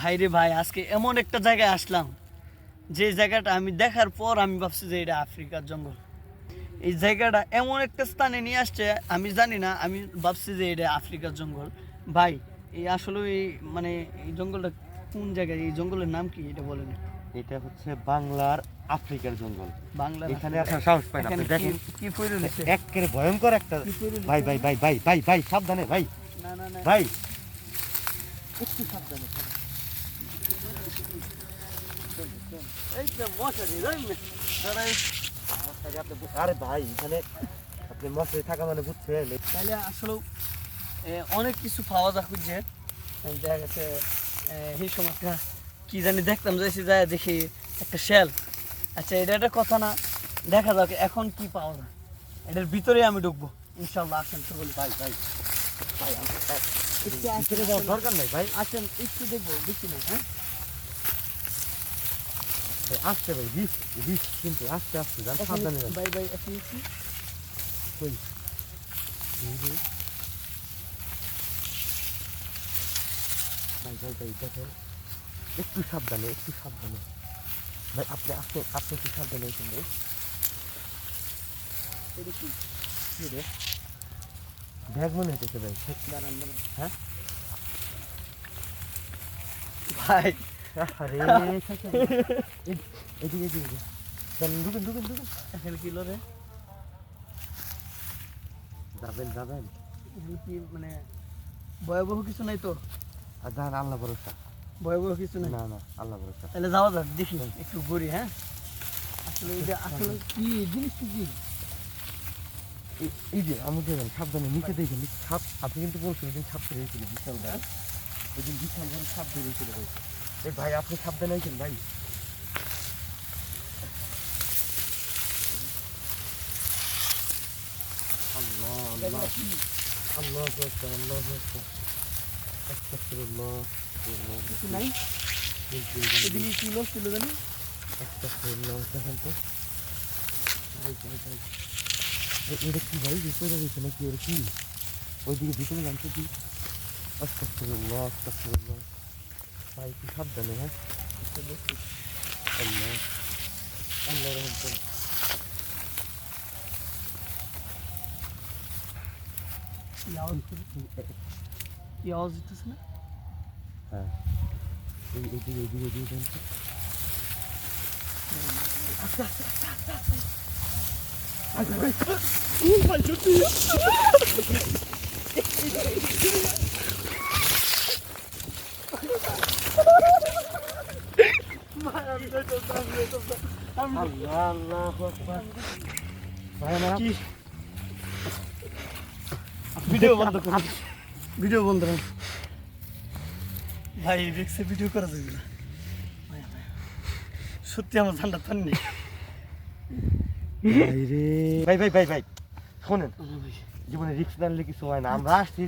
ভাই রে ভাই, আজকে এমন একটা জায়গায় আসলাম। যে জায়গাটা আমি দেখার পর আমি ভাবছি যে এটা আফ্রিকার জঙ্গল। এই জায়গাটা এমন একটা স্থানে নিয়ে আসছে আমি জানি না আমি ভাবছি যে এটা আফ্রিকার জঙ্গল। ভাই এই আসলে এই মানে এই জঙ্গলটা কোন জায়গায় এই জঙ্গলের নাম কি এটা বলেন? এটা হচ্ছে বাংলার আফ্রিকার জঙ্গল। বাংলা এখানে আসার সাহস পাই না দেখেন। কি- রয়েছে? একেবারে ভয়ঙ্কর একটা? ভাই ভাই ভাই ভাই ভাই ভাই সাবধানে ভাই। না না না। ভাই। একটু সাবধানে এই যে মশারি বু- আরে ভাই এখানে আপনি মশারি থাকা মানে বুঝছেন? তাহলে আসলে অনেক কিছু পাওয়া যায় খুঁজছে দেখা গেছে এই সময়টা কি জানি দেখতাম যাইছি যায় দেখি একটা শেল। আচ্ছা এটা একটা কথা না দেখা যাক এখন কি পাওয়া যায়। এটার ভিতরে আমি ঢুকবো। ইনশাল্লাহ আসেন তো বলি ভাই ভাই ভাই দরকার নাই ভাই। আসেন একটু দেখব দেখি না হ্যাঁ? আসতে ভাই রিস্ক রিস্ক কিন্তু আস্তে আস্তে যান সাবধানে যান ভাই ভাই এখন একটু কই। ভাই ভাই ভাই দেখেন একটু সাবধানে একটু সাবধানে ভাই আপনি আপনি আপনি একটু সাবধানে এসেন ভাই কি কি ব্যাগ মনে হইতেছে ভাই। হ্যাঁ? ভাই আরে এদিকে এদিকে এদিকে। চল ঢুকেন ঢুকেন ঢুকেন। এখানে কি রে যাবেন যাবেন। কি মানে ভয়াবহ কিছু নাই তো? আর যান আল্লাহ ভরসা। ভয়াবহ কিছু নাই? না না আল্লাহ ভরসা। তাহলে যাওয়া যাক দেখি একটু ঘুরি হ্যাঁ? আসলে এটা আসলে কি জিনিস কি? এই- যে আমি দেখেন সাবধানে নিচে দেখেন সাপ আপনি কিন্তু দিন সাপ ধরে বিশাল ভাই ওই দিন বিশাল ভাই সাপ এই ভাই আপনি সাবধানে আছেন ভাই। আল্লাহ আল্লাহ। আল্লাহ আল্লাহ কিছু নাই? এদিকে কি লোক ছিল জানি? ভাই ভাই এটা কি ভাই? ভিতরে রয়েছে নাকি? ওর কি? ওইদিকে ভিতরে জানতে কি? আস্তাগফিরুল্লাহ আস্তাগফিরুল্লাহ। ভাই একটু সাবধানে হ্যাঁ আল্লাহ আল্লাহ রহমান কি আওয়াজ কি আওয়াজ হইতেছে না হ্যাঁ এই এদিকে এদিকে এদিকে জানতে আল্লাহ আল্লাহ আকবার ভাই আমার কি ভিডিও বন্ধ করুন ভিডিও বন্ধ করুন ভাই রিক্সে ভিডিও করা যাবে না। ভাই, ভাই। সত্যি আমার ঠান্ডা নেই ভাই রে। ভাই ভাই ভাই ভাই শোনেন। জীবনে রিক্স না নিলে কিছু হয় না। আমরা আসছি